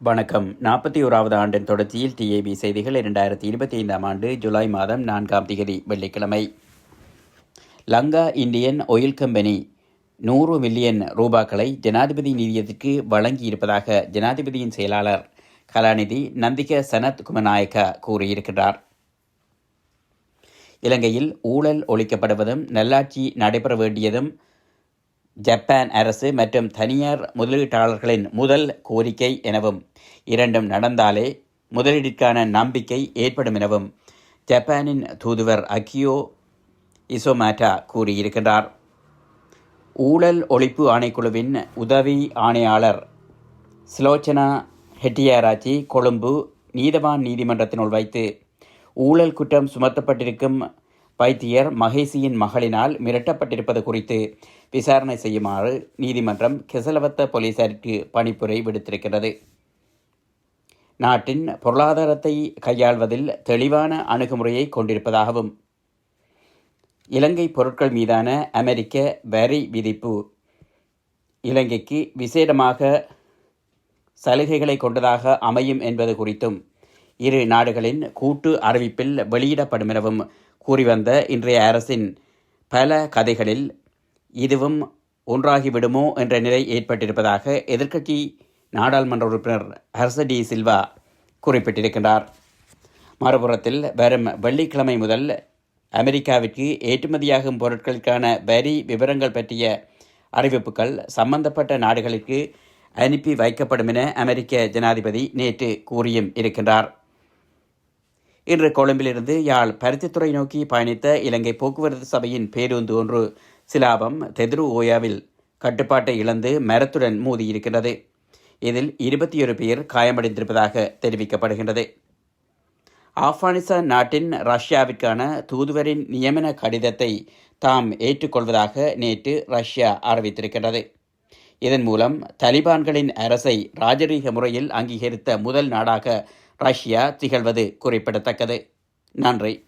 வணக்கம். நாற்பத்தி ஓராவது ஆண்டின் தொடர்ச்சியில் டிஏபி செய்திகள் இரண்டாயிரத்தி இருபத்தி ஐந்தாம் ஆண்டு ஜூலை மாதம் நான்காம் திகதி வெள்ளிக்கிழமை. லங்கா இந்தியன் ஒயில் கம்பெனி நூறு மில்லியன் ரூபாக்களை ஜனாதிபதி நிதியத்திற்கு வழங்கியிருப்பதாக ஜனாதிபதியின் செயலாளர் கலாநிதி நந்திக சனத் குமநாயக்கா கூறியிருக்கிறார். இலங்கையில் ஊழல் ஒழிக்கப்படுவதும் நல்லாட்சி நடைபெற வேண்டியதும் ஜப்பான் அரசு மற்றும் தனியார் முதலீட்டாளர்களின் முதல் கோரிக்கை எனவும் இரண்டும் நடந்தாலே முதலீட்டிற்கான நம்பிக்கை ஏற்படும் எனவும் ஜப்பானின் தூதுவர் அக்கியோ இசோமாட்டா கூறியிருக்கின்றார். ஊழல் ஒழிப்பு ஆணைக்குழுவின் உதவி ஆணையாளர் ஸ்லோச்சனா ஹெட்டியாராச்சி கொழும்பு நீதவான் நீதிமன்றத்தினுள் வைத்து ஊழல் குற்றம் சுமத்தப்பட்டிருக்கும் வைத்தியர் மகேசியின் மகளினால் மிரட்டப்பட்டிருப்பது குறித்து விசாரணை செய்யுமாறு நீதிமன்றம் கெசலவத்த போலீசாருக்கு பணிப்புரை விடுத்திருக்கிறது. நாட்டின் பொருளாதாரத்தை கையாள்வதில் தெளிவான அணுகுமுறையை கொண்டிருப்பதாகவும் இலங்கை பொருட்கள் மீதான அமெரிக்க வரி விதிப்பு இலங்கைக்கு விசேடமாக சலுகைகளை கொண்டதாக அமையும் என்பது குறித்தும் இரு நாடுகளின் கூட்டு அறிவிப்பில் வெளியிடப்படும் எனவும் கூறி வந்த இன்றைய அரசின் பல கதைகளில் இதுவும் ஒன்றாகிவிடுமோ என்ற நிலை ஏற்பட்டிருப்பதாக எதிர்க்கட்சி நாடாளுமன்ற உறுப்பினர் ஹர்ச டி சில்வா குறிப்பிட்டிருக்கின்றார். மறுபுறத்தில் வரும் வெள்ளிக்கிழமை முதல் அமெரிக்காவிற்கு ஏற்றுமதியாகும் பொருட்களுக்கான வரி விவரங்கள் பற்றிய அறிவிப்புகள் சம்பந்தப்பட்ட நாடுகளுக்கு அனுப்பி வைக்கப்படும் என அமெரிக்க ஜனாதிபதி நேற்று கூறியும் இருக்கின்றார். இன்று கொழும்பிலிருந்து யாழ் பருத்தித்துறை நோக்கி பயணித்த இலங்கை போக்குவரத்து சபையின் பேருந்து ஒன்று சிலாபம் தெதுரு ஓயாவில் கட்டுப்பாட்டை இழந்து மரத்துடன் மோதியிருக்கிறது இதில் இருபத்தி ஒரு பேர் காயமடைந்திருப்பதாக தெரிவிக்கப்படுகின்றது. ஆப்கானிஸ்தான் நாட்டின் ரஷ்யாவிற்கான தூதுவரின் நியமன கடிதத்தை தாம் ஏற்றுக்கொள்வதாக நேற்று ரஷ்யா அறிவித்திருக்கிறது இதன் மூலம் தலிபான்களின் அரசை ராஜரீக முறையில் அங்கீகரித்த முதல் நாடாக ரஷ்யா திகழ்வது குறிப்பிடத்தக்கது. நன்றி.